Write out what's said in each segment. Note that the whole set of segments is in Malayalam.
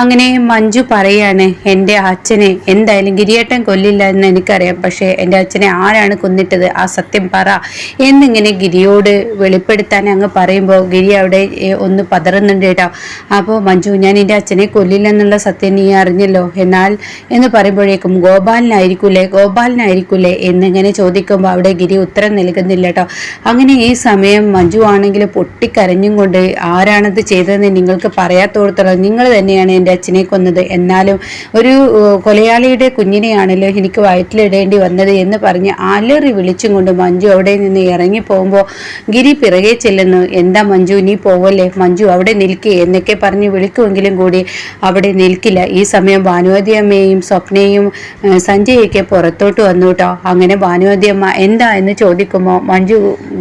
അങ്ങനെ മഞ്ജു പറയാണ് എന്റെ അച്ഛനെ എന്തായാലും ഗിരിയേട്ടൻ കൊല്ലില്ല എന്ന് എനിക്കറിയാം. പക്ഷേ എന്റെ അച്ഛനെ ആരാണ് കൊന്നിട്ടത്? ആ സത്യം പറ. എന്നിങ്ങനെ ഗിരിയോട് വെളിപ്പെടുത്താൻ അങ്ങ് പറയുമ്പോൾ ഗിരി അവിടെ ഒന്ന് പതറുന്നുണ്ട് കേട്ടോ. അപ്പോൾ മഞ്ജു ഞാൻ എന്റെ അച്ഛനെ കൊല്ലില്ല എന്നുള്ള സത്യം നീ അറിഞ്ഞല്ലോ? എന്നാൽ എന്ന് പറയുമ്പോഴേക്കും ഗോപാലനായിരിക്കൂലേ? ഗോപാലനായിരിക്കൂലേ? എന്നിങ്ങനെ ചോദിക്കുമ്പോൾ അവിടെ ഗിരി ഉത്തരം നൽകുന്നില്ല കേട്ടോ. അങ്ങനെ ഈ സമയം മഞ്ജു ആണെങ്കിൽ പൊട്ടിക്കരഞ്ഞും കൊണ്ട് ആരാണത് ചെയ്തതെന്ന് നിങ്ങൾക്ക് പറയാത്തോടത്തോളം നിങ്ങൾ തന്നെയാണ് അച്ഛനെ കൊന്നത്. എന്നാലും ഒരു കൊലയാളിയുടെ കുഞ്ഞിനെയാണല്ലോ എനിക്ക് വയറ്റിലിടേണ്ടി വന്നത് എന്ന് പറഞ്ഞ് അലറി വിളിച്ചും കൊണ്ട് മഞ്ജു അവിടെ നിന്ന് ഇറങ്ങി പോകുമ്പോൾ ഗിരി പിറകെ ചെല്ലുന്നു. എന്താ മഞ്ജു നീ പോവല്ലേ? മഞ്ജു അവിടെ നിൽക്കേ എന്നൊക്കെ പറഞ്ഞ് വിളിക്കുമെങ്കിലും കൂടി അവിടെ നിൽക്കില്ല. ഈ സമയം ഭാനുവതി അമ്മയും സ്വപ്നയും സഞ്ജയൊക്കെ പുറത്തോട്ട് വന്നു കേട്ടോ അങ്ങനെ ഭാനുവതി അമ്മ എന്താ? എന്ന് ചോദിക്കുമ്പോൾ മഞ്ജു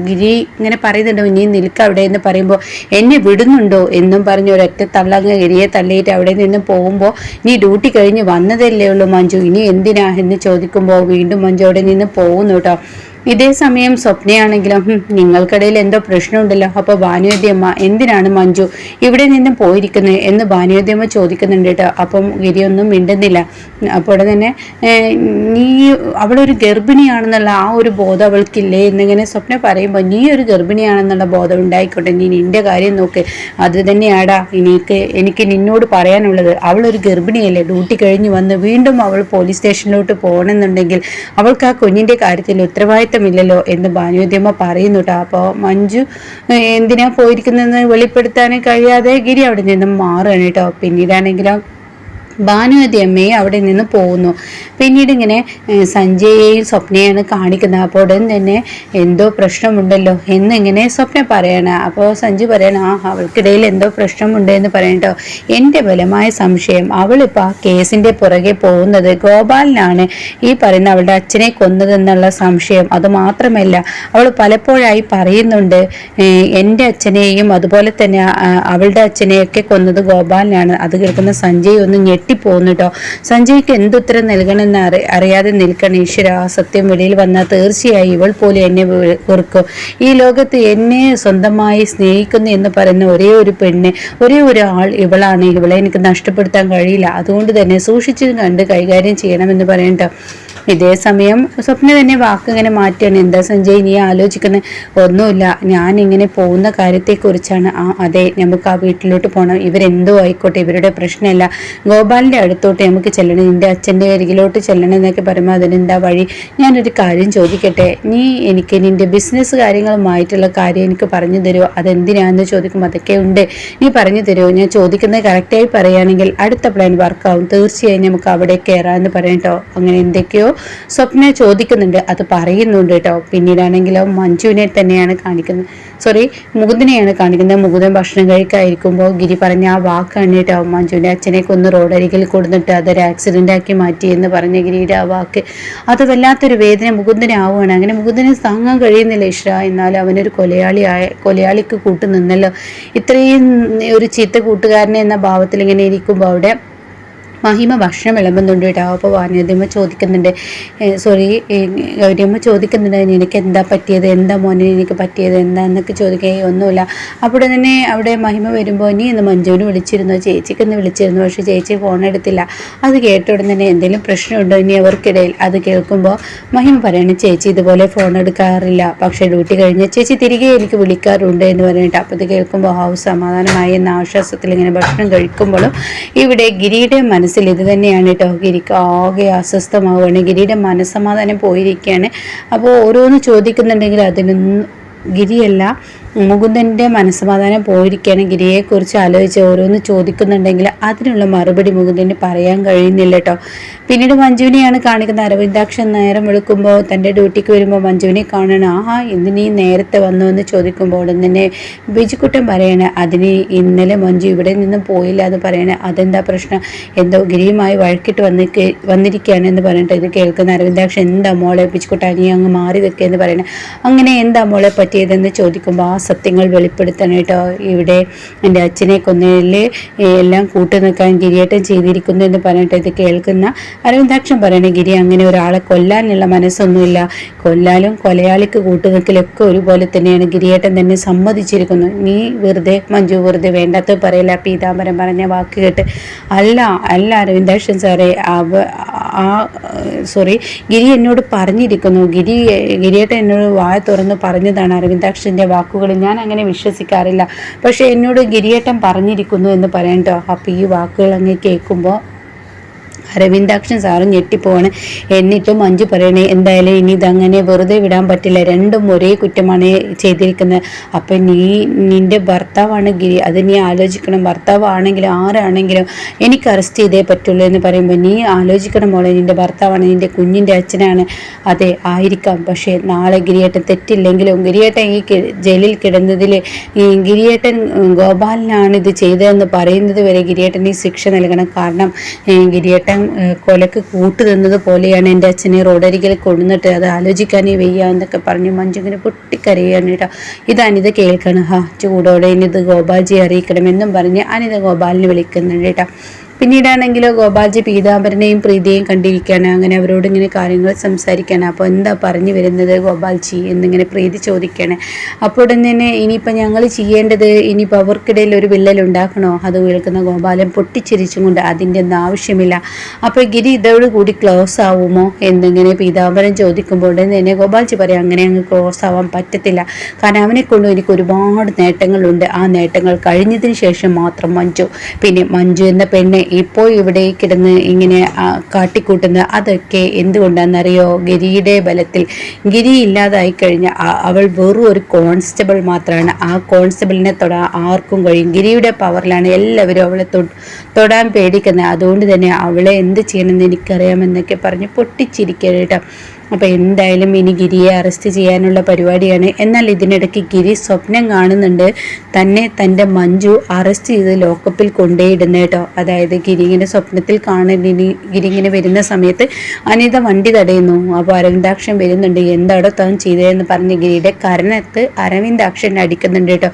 ഗിരി ഇങ്ങനെ പറയുന്നുണ്ടോ. നീ നിൽക്ക അവിടെ എന്ന് പറയുമ്പോൾ എന്നെ വിടുന്നുണ്ടോ? എന്നും പറഞ്ഞ് ഒരൊറ്റ തള്ളങ്ങ് ഗിരിയെ തള്ളിയിട്ട് അവിടെ നിന്ന് പോകുമ്പോൾ നീ ഡ്യൂട്ടി കഴിഞ്ഞ് വന്നതല്ലേ ഉള്ളൂ മഞ്ജു. ഇനി എന്തിനാ എന്ന് ചോദിക്കുമ്പോൾ വീണ്ടും മഞ്ജു അവിടെ നിന്ന് പോകുന്നു കേട്ടോ ഇതേ സമയം സ്വപ്നയാണെങ്കിലും "ഹും, നിങ്ങൾക്കിടയിൽ എന്തോ പ്രശ്നമുണ്ടല്ലോ. അപ്പോൾ ഭാനുവതിയമ്മ എന്തിനാണ് മഞ്ജു ഇവിടെ നിന്നും പോയിരിക്കുന്നത് എന്ന് ഭാനുവതിയമ്മ ചോദിക്കുന്നുണ്ട് കേട്ടോ. അപ്പം ഗിരിയൊന്നും മിണ്ടുന്നില്ല. അപ്പോൾ തന്നെ "ഏഹ്, നീ അവളൊരു ഗർഭിണിയാണെന്നുള്ള ആ ഒരു ബോധം അവൾക്കില്ലേ എന്നിങ്ങനെ സ്വപ്ന പറയുമ്പോൾ നീ ഒരു ഗർഭിണിയാണെന്നുള്ള ബോധം ഉണ്ടായിക്കോട്ടെ. നീ നിന്റെ കാര്യം നോക്ക്. അത് തന്നെയാടാ. എനിക്ക് എനിക്ക് നിന്നോട് പറയാനുള്ളത്. അവളൊരു ഗർഭിണിയല്ലേ. ഡ്യൂട്ടി കഴിഞ്ഞ് വന്ന് വീണ്ടും അവൾ പോലീസ് സ്റ്റേഷനിലോട്ട് പോകണമെന്നുണ്ടെങ്കിൽ അവൾക്ക് ആ കുഞ്ഞിന്റെ കാര്യത്തിൽ ഉത്തരവാദിത്തമില്ലല്ലോ എന്ന് ഭാനുദ്യമ്മ പറയുന്നു കേട്ടോ അപ്പോൾ മഞ്ജു എന്തിനാ പോയിരിക്കുന്നതെന്ന് വെളിപ്പെടുത്താൻ കഴിയാതെ ഗിരി അവിടെ നിന്നും മാറുകയാണ് കേട്ടോ പിന്നീടാണെങ്കിലോ ഭാനുവതി അമ്മയെ അവിടെ നിന്ന് പോകുന്നു. പിന്നീട് ഇങ്ങനെ സഞ്ജയെയും സ്വപ്നയാണ് കാണിക്കുന്നത്. അപ്പോൾ ഉടൻ തന്നെ എന്തോ പ്രശ്നമുണ്ടല്ലോ എന്നിങ്ങനെ സ്വപ്ന പറയണ. അപ്പോൾ സഞ്ജു പറയണ ആ അവൾക്കിടയിൽ എന്തോ പ്രശ്നമുണ്ട് എന്ന് പറയണ്ടോ എന്റെ ബലമായ സംശയം. അവളിപ്പോൾ ആ കേസിന്റെ പുറകെ പോകുന്നത് ഗോപാലിനാണ്. ഈ പറയുന്ന അവളുടെ അച്ഛനെ കൊന്നതെന്നുള്ള സംശയം അതുമാത്രമല്ല അവൾ പലപ്പോഴായി പറയുന്നുണ്ട് എന്റെ അച്ഛനെയും അതുപോലെ തന്നെ അവളുടെ അച്ഛനെയൊക്കെ കൊന്നത് ഗോപാലിനാണ്. അത് കേൾക്കുന്ന സഞ്ജയ് ഒന്ന് ഞെട്ടിപ്പോകുന്നു കേട്ടോ സഞ്ജയ്ക്ക് എന്തുത്തരം നൽകണമെന്ന് അറി അറിയാതെ നിൽക്കണം ഈശ്വര. ആ സത്യം വെളിയിൽ വന്നാൽ തീർച്ചയായും ഇവൾ പോലും എന്നെ വെറുക്കും. ഈ ലോകത്ത് എന്നെ സ്വന്തമായി സ്നേഹിക്കുന്നു എന്ന് പറയുന്ന ഒരേ ഒരു പെണ്ണ് ഒരേ ഒരു ആൾ ഇവളാണ്. ഇവളെ എനിക്ക് നഷ്ടപ്പെടുത്താൻ കഴിയില്ല. അതുകൊണ്ട് തന്നെ സൂക്ഷിച്ചു കണ്ട് കൈകാര്യം ചെയ്യണമെന്ന് പറയട്ടോ ഇതേ സമയം സ്വപ്ന തന്നെ വാക്ക് ഇങ്ങനെ മാറ്റുകയാണ്. എന്താ സഞ്ജയ് നീ ആലോചിക്കുന്നത് ഒന്നുമില്ല. ഞാൻ ഇങ്ങനെ പോകുന്ന കാര്യത്തെക്കുറിച്ചാണ് ആ അതെ നമുക്ക് ആ വീട്ടിലോട്ട് പോകണം ഇവരെന്തോ ആയിക്കോട്ടെ ഇവരുടെ പ്രശ്നമല്ല. ഗോപാലിന്റെ അടുത്തോട്ട് നമുക്ക് ചെല്ലണം. നിന്റെ അച്ഛന്റെ അരികിലോട്ട് ചെല്ലണം എന്നൊക്കെ പറയുമ്പോൾ അതിനെന്താ വഴി? ഞാനൊരു കാര്യം ചോദിക്കട്ടെ? നീ എനിക്ക് നിന്റെ ബിസിനസ് കാര്യങ്ങളുമായിട്ടുള്ള കാര്യം എനിക്ക് പറഞ്ഞു തരുമോ അതെന്തിനാന്ന് ചോദിക്കുമ്പോൾ അതൊക്കെ ഉണ്ട്. നീ പറഞ്ഞു തരുമോ ഞാൻ ചോദിക്കുന്നത് കറക്റ്റായി പറയുകയാണെങ്കിൽ അടുത്ത പ്ലാൻ വർക്കാവും തീർച്ചയായും നമുക്ക് അവിടെ കയറാമെന്ന് പറയട്ടോ അങ്ങനെ എന്തൊക്കെയോ സ്വപ്ന ചോദിക്കുന്നുണ്ട്. അത് പറയുന്നുണ്ട് കേട്ടോ. പിന്നീടാണെങ്കിലോ മഞ്ജുവിനെ തന്നെയാണ് കാണിക്കുന്നത്. സോറി മുകുന്ദനെയാണ് കാണിക്കുന്നത്. മുകുന്ദൻ ഭക്ഷണം കഴിക്കാതിരിക്കുമ്പോൾ ഗിരി പറഞ്ഞ ആ വാക്കാണ് കേട്ടോ. മഞ്ജുവിന്റെ അച്ഛനെ കൊന്ന് റോഡരികിൽ കൊടുത്തിട്ട് അതൊരു ആക്സിഡന്റ് ആക്കി മാറ്റി എന്ന് പറഞ്ഞ ഗിരിയുടെ ആ വാക്ക്. അത് വല്ലാത്തൊരു വേദന മുകുന്ദനാവുകയാണ് അങ്ങനെ മുകുന്ദനെ താങ്ങാൻ കഴിയുന്നില്ല ഇഷ്ര എന്നാലും അവനൊരു കൊലയാളി ആയ കൊലയാളിക്ക് കൂട്ടു നിന്നല്ലോ. ഇത്രയും ഒരു ചീത്ത കൂട്ടുകാരനെ എന്ന ഭാവത്തിൽ ഇങ്ങനെ ഇരിക്കുമ്പോൾ അവിടെ മഹിമ ഭക്ഷണം വിളമ്പുന്നുണ്ട് കേട്ടോ. അപ്പോൾ വാനതിയമ്മ ചോദിക്കുന്നുണ്ട് സോറി ഗൗരിയമ്മ ചോദിക്കുന്നുണ്ട് നിനക്ക് എന്താ പറ്റിയത്? എന്താ മോനെ എനിക്ക് പറ്റിയത്? എന്താന്നൊക്കെ ചോദിക്കുക "ഏയ് ഒന്നുമില്ല. അപ്പോൾ തന്നെ അവിടെ മഹിമ വരുമ്പോൾ നീ ഇന്ന് മഞ്ജുവിന് വിളിച്ചിരുന്നു? ചേച്ചിക്ക് ഇന്ന് വിളിച്ചിരുന്നു? പക്ഷേ ചേച്ചി ഫോൺ എടുത്തില്ല. അത് കേട്ട ഉടൻ തന്നെ എന്തെങ്കിലും പ്രശ്നമുണ്ടോ ഇനി അവർക്കിടയിൽ? അത് കേൾക്കുമ്പോൾ മഹിമ പറയണ ചേച്ചി ഇതുപോലെ ഫോൺ എടുക്കാറില്ല. പക്ഷേ ഡ്യൂട്ടി കഴിഞ്ഞ ചേച്ചി തിരികെ എനിക്ക് വിളിക്കാറുണ്ട് എന്ന് പറഞ്ഞിട്ട് അപ്പോൾ ഇത് കേൾക്കുമ്പോൾ ഹൗസ് സമാധാനമായി എന്ന ആശ്വാസത്തിൽ ഇങ്ങനെ ഭക്ഷണം കഴിക്കുമ്പോഴും ഇവിടെ ഗിരിയുടെ മനസ്സിൽ ഇത് തന്നെയാണ് കേട്ടോ ഗിരിക്ക് ആകെ അസ്വസ്ഥമാവുകയാണ്. ഗിരിയുടെ മനസ്സമാധാനം പോയിരിക്കുകയാണ്. അപ്പോൾ ഓരോന്ന് ചോദിക്കുന്നുണ്ടെങ്കിൽ അതിനൊന്നും ഗിരിയല്ല. മുകുന്ദന്റെ മനസ്സമാധാനം പോയിരിക്കുകയാണ് ഗിരിയെക്കുറിച്ച് ആലോചിച്ച് ഓരോന്ന് ചോദിക്കുന്നുണ്ടെങ്കിൽ അതിനുള്ള മറുപടി മുകുന്ദന് പറയാൻ കഴിയുന്നില്ല കേട്ടോ. പിന്നീട് മഞ്ജുവിനെയാണ് കാണിക്കുന്നത്. അരവിന്ദാക്ഷൻ നേരം വെളുക്കുമ്പോൾ തന്റെ ഡ്യൂട്ടിക്ക് വരുമ്പോൾ മഞ്ജുവിനെ കാണണം ആഹാ ഇന്ന് നേരത്തെ വന്നു? എന്ന് ചോദിക്കുമ്പോൾ ഉടൻ തന്നെ ബിജുക്കുട്ടൻ പറയണേ അതിന് ഇന്നലെ മഞ്ജു ഇവിടെ നിന്നും പോയില്ല എന്ന് പറയണേ. അതെന്താ പ്രശ്നം? എന്തോ ഗിരിയുമായി വഴക്കിട്ട് വന്ന് വന്നിരിക്കുകയാണ് എന്ന് പറഞ്ഞിട്ട് ഇത് കേൾക്കുന്ന അരവിന്ദാക്ഷൻ എന്താ മോളെ ബിജുക്കുട്ട നീ അങ്ങ് മാറി വെക്കുക എന്ന് പറയണേ. അങ്ങനെ എന്താ മോളെ പറ്റിയതെന്ന് ചോദിക്കുമ്പോൾ ആ സത്യങ്ങൾ വെളിപ്പെടുത്താനായിട്ട് ഇവിടെ എന്റെ അച്ഛനെ കൊന്നതിൽ എല്ലാം കൂട്ടു നിൽക്കാൻ ഗിരിയേട്ടൻ ചെയ്തിരിക്കുന്നു എന്ന് പറഞ്ഞിട്ട് ഇത് കേൾക്കുന്ന അരവിന്ദാക്ഷൻ പറയണേ ഗിരി അങ്ങനെ ഒരാളെ കൊല്ലാനുള്ള മനസ്സൊന്നുമില്ല. കൊല്ലാലും കൊലയാളിക്ക് കൂട്ടു നിൽക്കലൊക്കെ ഒരുപോലെ തന്നെയാണ്. ഗിരിയേട്ടൻ തന്നെ സമ്മതിച്ചിരിക്കുന്നു. നീ വെറുതെ മഞ്ജു വെറുതെ വേണ്ടാത്ത പറയില്ല? പീതാംബരം പറഞ്ഞ വാക്ക് കേട്ട്. അല്ല അല്ല അരവിന്ദാക്ഷൻ സാറേ അവ ആ സോറി ഗിരി എന്നോട് പറഞ്ഞിരിക്കുന്നു. ഗിരി ഗിരിയേട്ടൻ എന്നോട് വായ തുറന്ന് പറഞ്ഞതാണ് അരവിന്ദാക്ഷന്റെ വാക്കുകൾ ഞാൻ അങ്ങനെ വിശ്വസിക്കാറില്ല. പക്ഷേ എന്നോട് ഗിരിയേട്ടൻ പറഞ്ഞിരിക്കുന്നു എന്ന് പറയണ്ടോ അപ്പോൾ ഈ വാക്കുകൾ അങ്ങ് കേൾക്കുമ്പോൾ അരവിന്ദാക്ഷൻ സാറും ഞെട്ടിപ്പോവാണ്. എന്നിട്ടും മഞ്ജു പറയണേ എന്തായാലും ഇനി ഇതങ്ങനെ വെറുതെ വിടാൻ പറ്റില്ല. രണ്ടും ഒരേ കുറ്റമാണ് ചെയ്തിരിക്കുന്നത്. അപ്പം നീ നിന്റെ ഭർത്താവാണ് ഗിരി അത് നീ ആലോചിക്കണം. ഭർത്താവാണെങ്കിലും ആരാണെങ്കിലും എനിക്ക് അറസ്റ്റ് ചെയ്തേ പറ്റുള്ളൂ എന്ന് പറയുമ്പോൾ നീ ആലോചിക്കണം മോളെ നിന്റെ ഭർത്താവാണ് നിന്റെ കുഞ്ഞിന്റെ അച്ഛനാണ്. അതെ ആയിരിക്കാം. പക്ഷേ നാളെ ഗിരിയേട്ടൻ തെറ്റില്ലെങ്കിലും ഗിരിയേട്ടൻ ഈ ജയിലിൽ കിടന്നതിൽ ഗിരിയേട്ടൻ ഗോപാലിനാണ് ഇത് ചെയ്തതെന്ന് പറയുന്നത് വരെ ഗിരിയേട്ടൻ ഈ ശിക്ഷ നൽകണം. കാരണം ഗിരിയേട്ടൻ ഏ, കൊലക്ക് കൂട്ടുതന്നത് പോലെയാണ് എന്റെ അച്ഛനെ റോഡരികിൽ കൊണ്ടുവന്നിട്ട് അത് ആലോചിക്കാനേ വയ്യ എന്നൊക്കെ പറഞ്ഞു മഞ്ജുങ്ങനെ പൊട്ടിക്കരയാണ് കേട്ടോ. ഇത് അനിത കേൾക്കണം. ഹാ ചൂടോടെ ഇനി ഇത് ഗോപാൽജി അറിയിക്കണം എന്നും പറഞ്ഞ് അനിത ഗോപാലിനെ വിളിക്കുന്നുണ്ട് കേട്ടോ. പിന്നീടാണെങ്കിലോ ഗോപാൽജി പീതാംബരനെയും പ്രീതിയെയും കണ്ടിരിക്കുകയാണ് അങ്ങനെ അവരോട് ഇങ്ങനെ കാര്യങ്ങൾ സംസാരിക്കുകയാണ് അപ്പോൾ എന്താ പറഞ്ഞു വരുന്നത് ഗോപാൽജി എന്നിങ്ങനെ പ്രീതി ചോദിക്കുകയാണ് അപ്പോൾ ഉടൻ തന്നെ ഇനിയിപ്പോൾ ഞങ്ങൾ ചെയ്യേണ്ടത് ഇനിയിപ്പോൾ അവർക്കിടയിൽ ഒരു വിള്ളൽ ഉണ്ടാക്കണോ? അത് കേൾക്കുന്ന ഗോപാലൻ പൊട്ടിച്ചിരിച്ചുകൊണ്ട് അതിന്റെ ഒന്നും ആവശ്യമില്ല. അപ്പോൾ ഗിരി ഇതോട് കൂടി ക്ലോസ് ആവുമോ എന്നിങ്ങനെ പീതാംബരൻ ചോദിക്കുമ്പോൾ ഉടൻ തന്നെ ഗോപാൽജി പറയാം അങ്ങനെ അങ്ങ് ക്ലോസ് ആവാൻ പറ്റത്തില്ല. കാരണം അവനെ കൊണ്ട് എനിക്ക് ഒരുപാട് നേട്ടങ്ങളുണ്ട്. ആ നേട്ടങ്ങൾ കഴിഞ്ഞതിന് ശേഷം മാത്രം മഞ്ജു പിന്നെ മഞ്ജു എന്ന പെണ്ണ് ഇപ്പോൾ ഇവിടെ കിടന്ന് ഇങ്ങനെ കാട്ടിക്കൂട്ടുന്ന കാട്ടിക്കൂട്ടുന്നത് അതൊക്കെ എന്തുകൊണ്ടാണെന്നറിയോ? ഗിരിയുടെ ബലത്തിൽ ഗിരി ഇല്ലാതായി കഴിഞ്ഞ അവൾ വെറും ഒരു കോൺസ്റ്റബിൾ മാത്രമാണ് ആ കോൺസ്റ്റബിളിനെ തൊടാൻ ആർക്കും കഴിയും. ഗിരിയുടെ പവറിലാണ് എല്ലാവരും അവളെ തൊടാൻ പേടിക്കുന്നത്. അതുകൊണ്ട് തന്നെ അവളെ എന്ത് ചെയ്യണമെന്ന് എനിക്കറിയാമെന്നൊക്കെ പറഞ്ഞ് പൊട്ടിച്ചിരിക്കുക കേട്ടോ. അപ്പോൾ എന്തായാലും ഇനി ഗിരിയെ അറസ്റ്റ് ചെയ്യാനുള്ള പരിപാടിയാണ്. എന്നാൽ ഇതിനിടയ്ക്ക് ഗിരി സ്വപ്നം കാണുന്നുണ്ട്. തന്നെ തന്റെ മഞ്ജു അറസ്റ്റ് ചെയ്ത് ലോക്കപ്പിൽ കൊണ്ടേയിടുന്ന കേട്ടോ അതായത് ഗിരി ഇങ്ങനെ സ്വപ്നത്തിൽ കാണുന്ന ഇനി ഗിരി ഇങ്ങനെ വരുന്ന സമയത്ത് അനിത വണ്ടി തടയുന്നു. അപ്പോൾ അരവിന്ദാക്ഷൻ വരുന്നുണ്ട്. എന്താടോ താൻ ചെയ്തതെന്ന് പറഞ്ഞ് ഗിരിയുടെ കരണത്ത് അരവിന്ദാക്ഷൻ അടിക്കുന്നുണ്ട് കേട്ടോ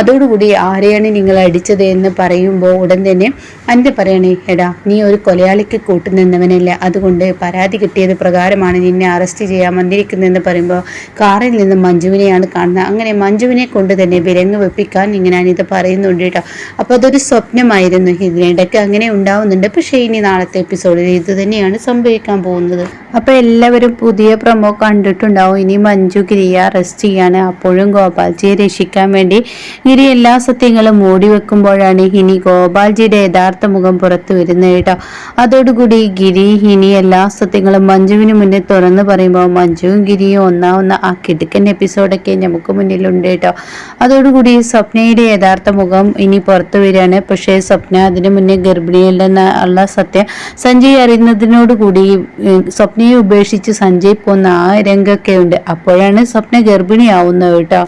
അതോടുകൂടി ആരെയാണ് നിങ്ങൾ അടിച്ചത് എന്ന് പറയുമ്പോൾ ഉടൻ തന്നെ അനിത പറയണേ എടാ നീ ഒരു കൊലയാളിക്ക് കൂട്ടുനിന്നവനല്ല അതുകൊണ്ട് പരാതി കിട്ടിയത് പ്രകാരമാണ് നിന്നെ അറസ്റ്റ് ചെയ്യാൻ വന്നിരിക്കുന്നതെന്ന് പറയുമ്പോൾ കാറിൽ നിന്ന് മഞ്ജുവിനെയാണ് കാണുന്നത്. അങ്ങനെ മഞ്ജുവിനെ കൊണ്ട് തന്നെ വിലങ്ങ് വെപ്പിക്കാൻ ഇങ്ങനെ അനിത പറയുന്നുണ്ട് കേട്ടോ. അപ്പോൾ അതൊരു സ്വപ്നമായിരുന്നു. ഇതിനിടയ്ക്ക് അങ്ങനെ ഉണ്ടാവുന്നുണ്ട്. പക്ഷേ ഇനി നാളത്തെ എപ്പിസോഡിൽ ഇത് തന്നെയാണ് സംഭവിക്കാൻ പോകുന്നത്. അപ്പോൾ എല്ലാവരും പുതിയ പ്രൊമോ കണ്ടിട്ടുണ്ടാവും. ഇനി മഞ്ജു ഗിരിയെ അറസ്റ്റ് ചെയ്യാണ് അപ്പോഴും ഗോപാൽജിയെ രക്ഷിക്കാൻ വേണ്ടി ഗിരി എല്ലാ സത്യങ്ങളും മൂടി വെക്കുമ്പോഴാണ് ഇനി ഗോപാൽജിയുടെ യഥാർത്ഥ മുഖം പുറത്തു വരുന്നത് കേട്ടോ. അതോടുകൂടി ഗിരി ഇനി എല്ലാ സത്യങ്ങളും മഞ്ജുവിന് മുന്നേ തുറന്നു പറയുമ്പോൾ മഞ്ജുവും ഗിരിയും ഒന്നാവുന്ന ആ കിടുക്കൻ എപ്പിസോഡൊക്കെ നമുക്ക് മുന്നിലുണ്ട് കേട്ടോ അതോടുകൂടി സ്വപ്നയുടെ യഥാർത്ഥ മുഖം ഇനി പുറത്തു വരികയാണ്. പക്ഷേ സ്വപ്ന അതിനു മുന്നേ ഗർഭിണിയല്ലെന്ന ഉള്ള സത്യം സഞ്ജയ് അറിയുന്നതിനോടുകൂടി സ്വപ്നയെ ഉപേക്ഷിച്ച് സഞ്ജയ് പോകുന്ന ആ രംഗമൊക്കെ ഉണ്ട്. അപ്പോഴാണ് സ്വപ്ന ഗർഭിണിയാവുന്നത് കേട്ടോ